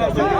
Let's go.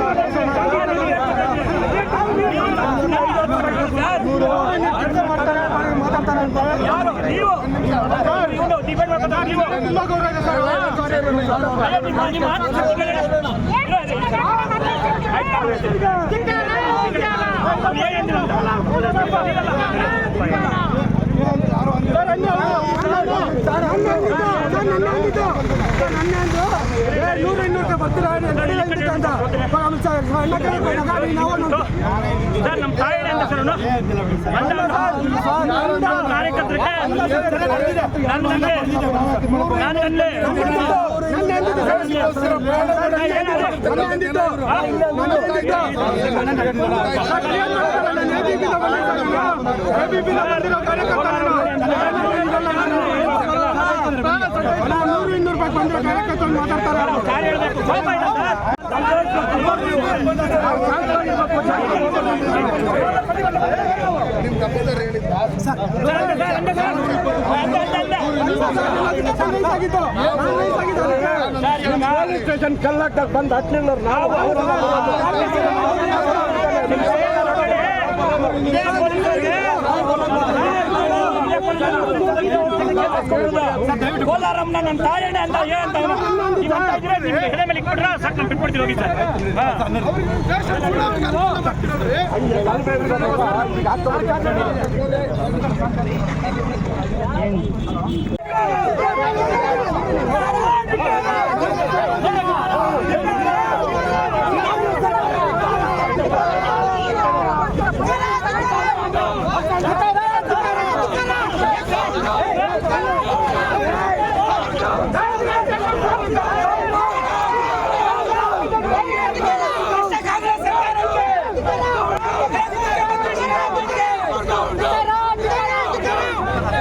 ಹೇಳ್ತೀವಿ. ಏನ್ ಹೇಳ್ತೀವಿ ಅಂತ? ನೂರ ಇನ್ನೂರು ಬರ್ತೀರಾ ಅಂತ ಸರ್ ನಮ್ಮ ತಾಯಿ ಅಂತ ಸರ್ ನೂರು ಇನ್ನೂರು ರೂಪಾಯಿ ಬಂದ್ರೆ ಕಾರ್ಯಕರ್ತರು ಮಾತಾಡ್ತಾರೆ ಕಾರ್ಯ ಹೇಳ್ಬೇಕು ಕೋಪ ಸರ್ ಸ್ಟೇಷನ್ ಕಲ್ಲಾಕ ಬಂದು ಹತ್ತನೇನವ್ರು ನಾವು ಕೋಲಾರಮ್ಮನ ನನ್ನ ತಾಯಣ್ಣ ಅಂತ ಏನಂತ ಹೆಡೆ ಮೇಲೆ ಇಟ್ಬಿಟ್ರೆ ಸಾಕು ಬಿಟ್ಬಿಡ್ತೀವಿ ಹೋಗಿ ಸರ್ ಹಾ.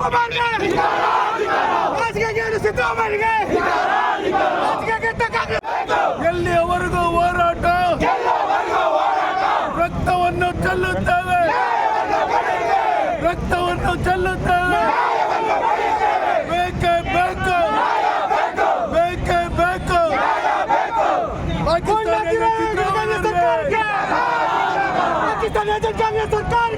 ಸುಕುಮಾರ್ಗೆ ರಾಜಕೀಯ ಸಿದ್ದರಾಮಯ್ಯಗೆ ಎಲ್ಲಿಯವರೆಗೂ ಹೋರಾಟ? ರಕ್ತವನ್ನು ಚೆಲ್ಲುತ್ತೇವೆ. ರಕ್ತವನ್ನು ಚೆಲ್ಲುತ್ತೇವೆ. ಬೇಕೇ ಬೇಕು. ಬೇಕೇ ಬೇಕು. ಪಾಕಿಸ್ತಾನ ಸರ್ಕಾರಕ್ಕೆ